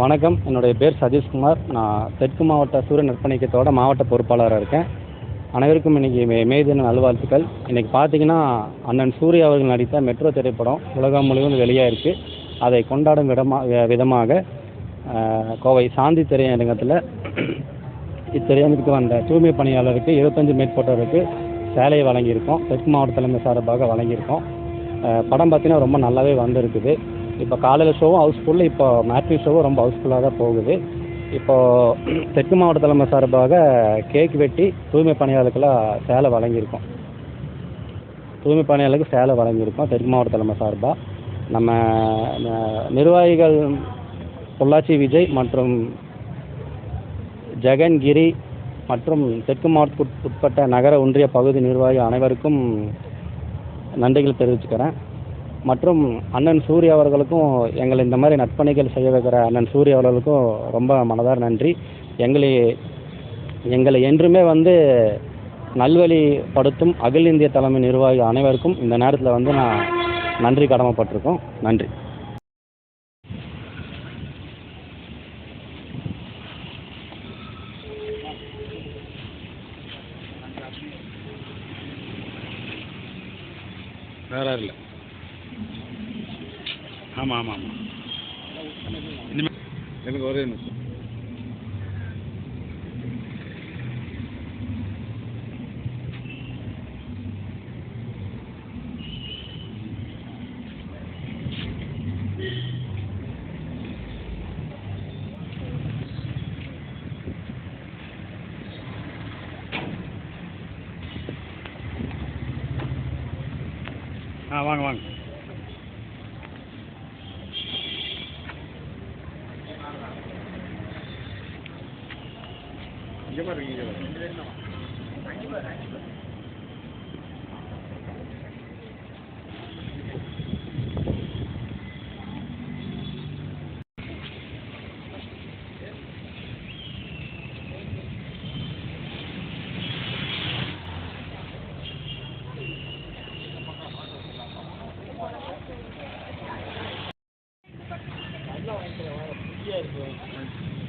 வணக்கம். என்னுடைய பேர் சதீஷ்குமார். நான் தெற்கு மாவட்ட சூரிய நற்பணிக்கத்தோட மாவட்ட பொறுப்பாளராக இருக்கேன். அனைவருக்கும் இன்றைக்கி மே மே தின நல்வாழ்த்துக்கள். இன்றைக்கி பார்த்தீங்கன்னா அண்ணன் சூர்யா அவர்கள் நடித்த மெட்ரோ திரைப்படம் உலகம் முழுவதும் வெளியாயிருக்கு. அதை கொண்டாடும் விதமாக விதமாக கோவை சாந்தி திரையரங்கத்தில் இத்திரையரங்கத்துக்கு வந்த தூய்மை பணியாளருக்கு இருபத்தஞ்சு மேற்பட்டோருக்கு சேலையை வழங்கியிருக்கோம். தெற்கு மாவட்ட தலைமை சார்பாக வழங்கியிருக்கோம். படம் பார்த்தீங்கன்னா ரொம்ப நல்லாவே வந்திருக்குது. இப்போ காலையில் ஷோவும் ஹவுஸ்ஃபுல்லு இப்போ மேட்ரி ஷோவும் ரொம்ப ஹவுஸ்ஃபுல்லாக தான் போகுது. இப்போது தெற்கு மாவட்ட தலைமை சார்பாக கேக் வெட்டி தூய்மை பணியாளர்களுக்கெல்லாம் சேலை வழங்கியிருக்கோம். தூய்மை பணியாளருக்கு சேலை வழங்கியிருக்கோம் தெற்கு மாவட்ட தலைமை சார்பாக நம்ம நிர்வாகிகள் பொள்ளாச்சி விஜய் மற்றும் ஜெகன்கிரி மற்றும் தெற்கு மாவட்டத்துக்கு உட்பட்ட நகர ஒன்றிய பகுதி நிர்வாகி அனைவருக்கும் நன்றிகள் தெரிவிச்சுக்கிறேன். மற்றும் அண்ணன் சூர்யா அவர்களுக்கும் எங்களை இந்த மாதிரி நற்பணிகள் செய்ய வைக்கிற அண்ணன் சூர்யா அவர்களுக்கும் ரொம்ப மனதார் நன்றி. எங்களை எங்களை என்றுமே வந்து நல்வழிப்படுத்தும் அகில இந்திய தலைமை நிர்வாகி அனைவருக்கும் இந்த நேரத்தில் வந்து நான் நன்றி கடமைப்பட்டிருக்கோம். நன்றி. வேற இல்லை. ஆமாம் ஆமாம் ஆமாம் இனிமேல் எனக்கு ஒரே நிமிஷம். ஆ வாங்க வாங்க. இங்கே பாருங்க இங்கே பாருங்க நல்லா வாங்கிக்கிறேன் ஃப்ரீயாக இருக்கும்